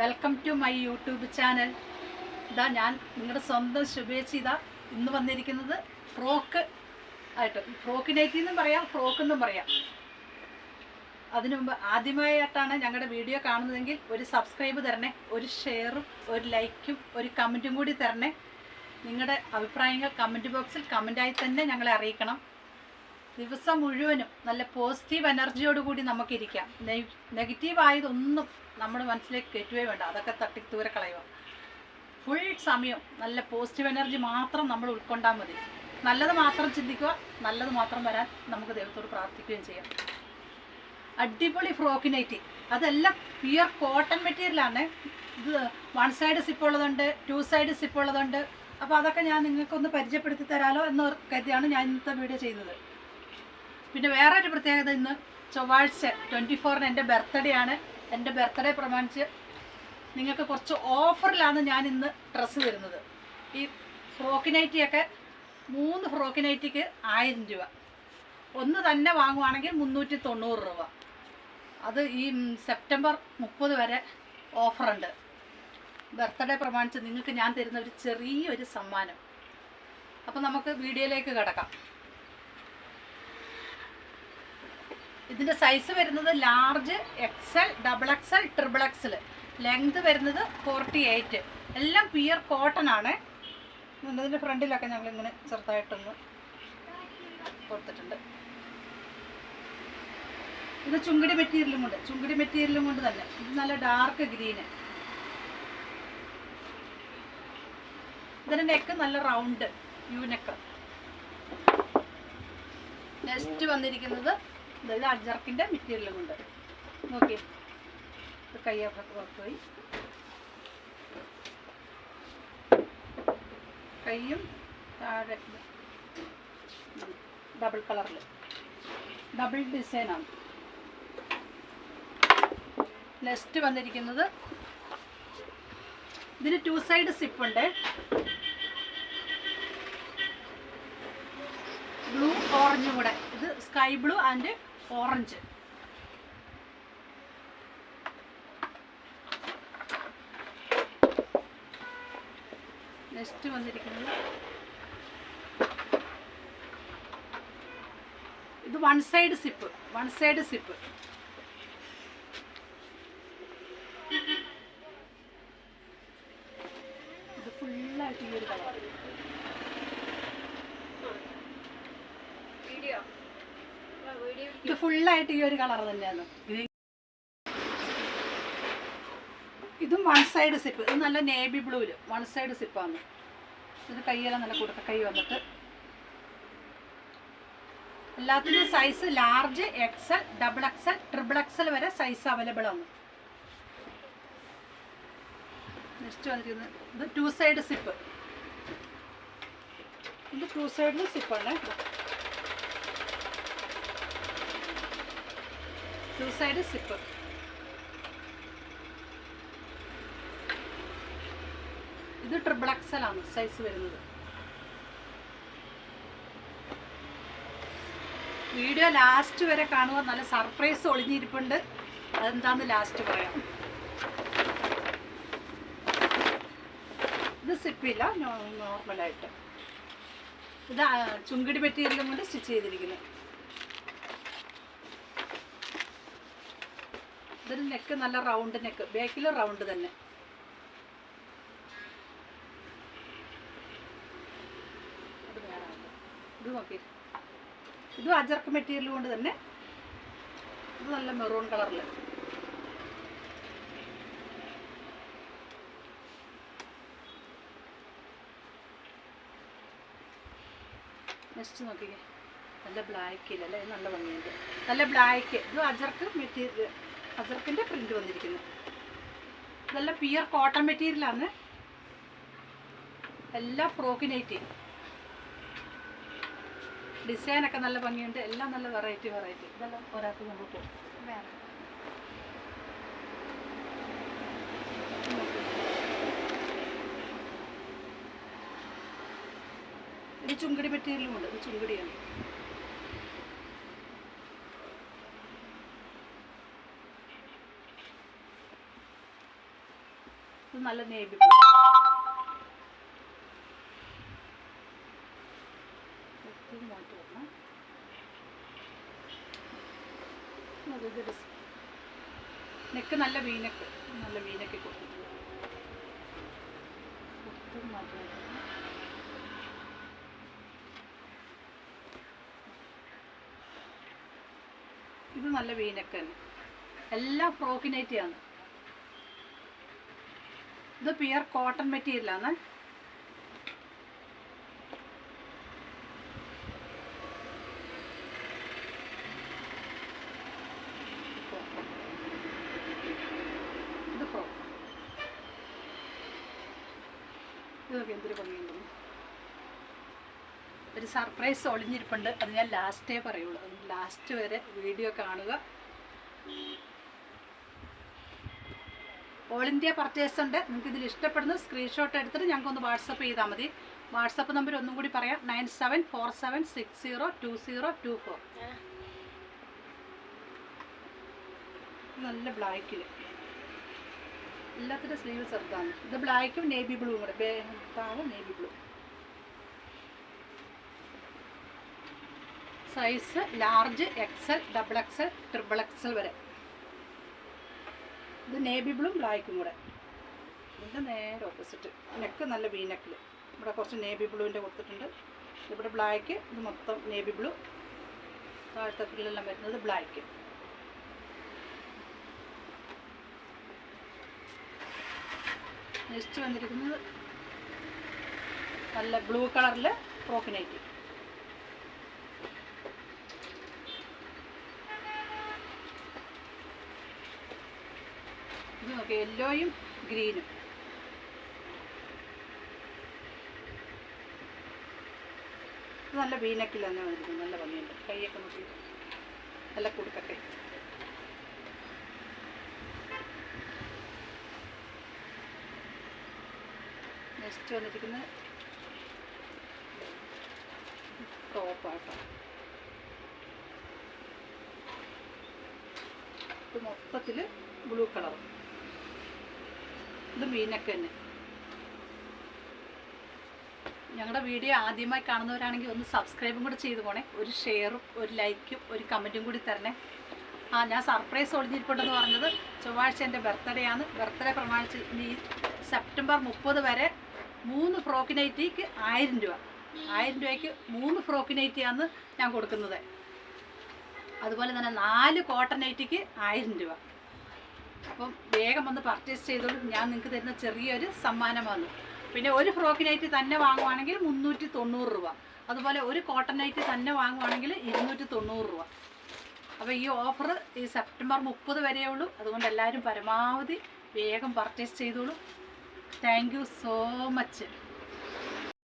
Welcome to my YouTube channel ഇതാ ഞാൻ നിങ്ങളുടെ സ്വന്തം ശുഭേച്ഛ ഇതാ ഇന്ന് വന്നിരിക്കുന്നത് ഫ്രോക്ക് ആയിട്ട്. ഫ്രോക്ക് നൈറ്റി എന്നും പറയാം ഫ്രോക്ക് എന്നും പറയാം. അതിനു മുമ്പ് ആദ്യമായിട്ടാണ് ഞങ്ങളുടെ വീഡിയോ കാണുന്നതെങ്കിൽ ഒരു സബ്സ്ക്രൈബ് തരണേ ഒരു ഷെയറും ഒരു ലൈക്കും ഒരു കമന്റും കൂടി തരണേ. നിങ്ങളുടെ അഭിപ്രായങ്ങൾ കമന്റ് ബോക്സിൽ കമന്റായി തന്നെ ഞങ്ങളെ അറിയിക്കണം. ദിവസം മുഴുവനും നല്ല പോസിറ്റീവ് എനർജിയോട് കൂടി നമുക്കിരിക്കാം. നെഗറ്റീവ് ആയതൊന്നും നമ്മുടെ മനസ്സിലേക്ക് കയറ്റുകയേ വേണ്ട. അതൊക്കെ തട്ടി ദൂരെ കളയുക. ഫുൾ സമയം നല്ല പോസിറ്റീവ് എനർജി മാത്രം നമ്മൾ ഉൾക്കൊണ്ടാൽ മതി. നല്ലത് മാത്രം ചിന്തിക്കുക നല്ലത് മാത്രം വരാൻ നമുക്ക് ദൈവത്തോട് പ്രാർത്ഥിക്കുകയും ചെയ്യാം. അടിപൊളി ഫ്രോക്ക് നൈറ്റി അതെല്ലാം പ്യുർ കോട്ടൺ മെറ്റീരിയലാണ് ഇത് വൺ സൈഡ് സിപ്പ് ഉള്ളതുണ്ട് ടു സൈഡ് സിപ്പ് ഉള്ളതുണ്ട്. അപ്പോൾ അതൊക്കെ ഞാൻ നിങ്ങൾക്കൊന്ന് പരിചയപ്പെടുത്തി തരാമല്ലോ എന്ന് കരുതിയാണ് ഞാൻ ഇന്നത്തെ വീഡിയോ ചെയ്യുന്നത് പിന്നെ വേറെ ഒരു പ്രത്യേകത ഇന്ന് ചൊവ്വാഴ്ച ട്വന്റി ഫോറിന് എന്റെ ബർത്ത്ഡേ ആണ്. എന്റെ ബർത്ത്ഡേ പ്രമാണിച്ച് നിങ്ങൾക്ക് കുറച്ച് ഓഫറിലാണ് ഞാൻ ഇന്ന് ഡ്രസ്സ് തരുന്നത് ഈ ഫ്രോക്ക് നൈറ്റിയൊക്കെ മൂന്ന് ഫ്രോക്ക് നൈറ്റിക്ക് ആയിരം രൂപ. ഒന്ന് തന്നെ വാങ്ങുവാണെങ്കിൽ മുന്നൂറ്റി തൊണ്ണൂറ് രൂപ. അത് ഈ സെപ്റ്റംബർ മുപ്പത് വരെ ഓഫറുണ്ട്. ബർത്ത്ഡേ പ്രമാണിച്ച് നിങ്ങൾക്ക് ഞാൻ തരുന്ന ഒരു ചെറിയൊരു സമ്മാനം. അപ്പോൾ നമുക്ക് വീഡിയോയിലേക്ക് കിടക്കാം. ഇതിന്റെ സൈസ് വരുന്നത് large XL double XL triple XL length വരുന്നത് ഫോർട്ടി എയ്റ്റ് എല്ലാം പിയർ കോട്ടൺ ആണ്. ഇതിന്റെ ഫ്രണ്ടിലൊക്കെ ഞങ്ങളിങ്ങനെ ചെറുതായിട്ടൊന്ന് കൊടുത്തിട്ടുണ്ട്. ഇത് ചുങ്കിടി മെറ്റീരിയലും കൊണ്ട് ചുങ്കിടി മെറ്റീരിയലും കൊണ്ട് തന്നെ. ഇത് നല്ല ഡാർക്ക് ഗ്രീന് ഇതിന്റെ നെക്ക് നല്ല റൗണ്ട് യു നെക്ക് നെക്സ്റ്റ് വന്നിരിക്കുന്നത് ഇത് അജർക്കിന്റെ മെറ്റീരിയലും കൊണ്ട്. നോക്കി കയ്യൊക്കെ പുറത്തുപോയി. കൈയും താഴെ ഡബിൾ കളറിൽ. ഡബിൾ ഡിസൈനാണ് നെക്സ്റ്റ് വന്നിരിക്കുന്നത് ഇതിന് ടു സൈഡ് സിപ്പുണ്ട് ബ്ലൂ ഓറഞ്ചും കൂടെ. ഇത് sky blue and orange. Next വന്നിരിക്കുന്നത് ഇത് one side zip one side zip. ഇത് ഫുള്ളായിട്ട് ഈ ഒരു കളർ ഫുള്ളായിട്ട് ഈ ഒരു കളർ തന്നെയാണ്. ഇതും വൺ സൈഡ് സിപ്പ് ഇത് നല്ല നേവി ബ്ലൂവിൽ വൺ സൈഡ് സിപ്പാണ് ഇത് കൈയെല്ലാം നല്ല കൊടുക്ക കൈ വന്നിട്ട്. എല്ലാത്തിനും size large XL double XL triple XL വരെ സൈസ് അവൈലബിൾ ആണ്. നെക്സ്റ്റ് വന്നിരിക്കുന്നത് ഇത് ടു സൈഡ് സിപ്പ് ഇത് ടു സൈഡിൽ സിപ്പാണ് ടു സൈഡ് സിപ്പ് ഇത് ട്രിപ്പിൾ ആണ് സൈസ് വരുന്നത്. വീഡിയോ ലാസ്റ്റ് വരെ കാണുക നല്ല സർപ്രൈസ് ഒളിഞ്ഞിരിപ്പുണ്ട്. അതെന്താന്ന് ലാസ്റ്റ് പറയാം. ഇത് സിപ്പില്ല നോർമലായിട്ട് ഇത് ചുങ്കിടി മെറ്റീരിയലും കൊണ്ട് സ്റ്റിച്ച് ചെയ്തിരിക്കുന്നത് ഇതൊരു നെക്ക് നല്ല റൗണ്ട് നെക്ക് ബാക്കിൽ റൗണ്ട് തന്നെ. ഇത് നോക്കി. ഇതും അജർക്ക് മെറ്റീരിയൽ കൊണ്ട് തന്നെ ഇത് നല്ല മെറൂൺ കളറിൽ നെക്സ്റ്റ് നോക്കിക്കേ. നല്ല ബ്ലാക്കിൽ അല്ലേ? നല്ല ഭംഗിയുണ്ട്. നല്ല ബ്ലാക്ക് ഇത് അജർക്ക് മെറ്റീരിയൽ അജർക്കിന്റെ പ്രിന്റ് വന്നിരിക്കുന്നു. നല്ല പിയർ കോട്ടൺ മെറ്റീരിയലാണ് എല്ലാ ഫ്രോക്കിനേറ്റ് ഡിസൈനൊക്കെ നല്ല ഭംഗിയുണ്ട്. എല്ലാം നല്ല വെറൈറ്റി വെറൈറ്റി ഇതെല്ലാം ഒരാൾക്ക് നമ്മൾ പോകും ഇത് ചുങ്കടി മെറ്റീരിയലും ഉണ്ട്. ഇത് ചുങ്കടിയാണ്. ഇത് നല്ല നേവി നെക്ക് നല്ല വീനക്ക് നല്ല വീനക്ക് കൊടുത്തിട്ടുണ്ട്. ഇത് നല്ല വീനക്ക് തന്നെ. എല്ലാം ഫ്രോക്കിനൈറ്റിയാണ്. ഇത് പിയർ കോട്ടൺ മെറ്റീരിയലാണ് ഇതൊക്കെ ഒരു സർപ്രൈസ് ഒളിഞ്ഞിരിപ്പുണ്ട്. അത് ഞാൻ ലാസ്റ്റേ പറയുള്ളൂ. ലാസ്റ്റ് വരെ വീഡിയോ കാണുക. ഓൾ ഇന്ത്യ പർച്ചേസ് ഉണ്ട്. നിങ്ങൾക്ക് ഇതിൽ ഇഷ്ടപ്പെടുന്ന സ്ക്രീൻഷോട്ട് എടുത്തിട്ട് ഞങ്ങൾക്ക് ഒന്ന് വാട്സപ്പ് ചെയ്താൽ മതി. വാട്സപ്പ് നമ്പർ ഒന്നും കൂടി പറയാം. Nine seven four seven six zero two zero two four നല്ല ബ്ലാക്കിൽ എല്ലാത്തിന്റെ സ്ലീവ് ചെറുതാണ് ഇത് ബ്ലാക്കും നേവി ബ്ലൂവും കൂടെ. താഴെ navy blue size large XL double XL triple XL വരെ. ഇത് നേവി ബ്ലൂ ബ്ലാക്കും കൂടെ. ഇതിന്റെ നേരെ ഓപ്പോസിറ്റ് നെക്ക് നല്ല വി നെക്കിൽ ഇവിടെ കുറച്ച് നേവി ബ്ലൂവിന്റെ കൊടുത്തിട്ടുണ്ട്. ഇവിടെ ബ്ലാക്ക് ഇത് മൊത്തം നേവി ബ്ലൂ താഴത്തെ ഫില്ലെല്ലാം വരുന്നത് ബ്ലാക്ക് നെക്സ്റ്റ് വന്നിരിക്കുന്നത് നല്ല ബ്ലൂ കളറിൽ ഫ്രോക്ക് നൈറ്റി ഇത് യെല്ലോയും ഗ്രീനും നല്ല വീനക്കിൽ തന്നെ വന്നിരിക്കുന്നു. നല്ല ഭംഗിയുണ്ട്. കൈയൊക്കെ നോക്കി. നല്ല കൊടുക്കട്ടെ നെക്സ്റ്റ് വന്നിരിക്കുന്നത് ടോപ്പാട്ടോ ഇത് മൊത്തത്തിൽ ബ്ലൂ കളർ ഇത് മീനൊക്കെ തന്നെ. ഞങ്ങളുടെ വീഡിയോ ആദ്യമായി കാണുന്നവരാണെങ്കിൽ ഒന്ന് സബ്സ്ക്രൈബും കൂടി ചെയ്തു പോണേ. ഒരു ഷെയറും ഒരു ലൈക്കും ഒരു കമന്റും കൂടി തരണേ. ആ ഞാൻ സർപ്രൈസ് ഒളിഞ്ഞിരിപ്പുണ്ടെന്ന് പറഞ്ഞത് ചൊവ്വാഴ്ച എന്റെ ബർത്ത്ഡേ ആണ്. ബർത്ത്ഡേ പ്രമാണിച്ച് ഇനി സെപ്റ്റംബർ മുപ്പത് വരെ മൂന്ന് ഫ്രോക്കിനൈറ്റിക്ക് ആയിരം രൂപ. ആയിരം രൂപയ്ക്ക് മൂന്ന് ഫ്രോക്ക് നൈറ്റിയാണ് ഞാൻ കൊടുക്കുന്നത്. അതുപോലെ തന്നെ നാല് കോട്ടൺ നൈറ്റിക്ക് ആയിരം രൂപ. അപ്പം വേഗം വന്ന് പർച്ചേസ് ചെയ്തോളൂ ഞാൻ നിങ്ങൾക്ക് തരുന്ന ചെറിയൊരു സമ്മാനമാണ് പിന്നെ ഒരു ഫ്രോക്കിനായിട്ട് തന്നെ വാങ്ങുവാണെങ്കിൽ മുന്നൂറ്റി തൊണ്ണൂറ് രൂപ. അതുപോലെ ഒരു നൈറ്റ് തന്നെ വാങ്ങുവാണെങ്കിൽ ഇരുന്നൂറ്റി തൊണ്ണൂറ് രൂപ. അപ്പോൾ ഈ ഓഫർ ഈ സെപ്റ്റംബർ മുപ്പത് വരെയേ ഉള്ളൂ. അതുകൊണ്ട് എല്ലാവരും പരമാവധി വേഗം പർച്ചേസ് ചെയ്തോളൂ. Thank so much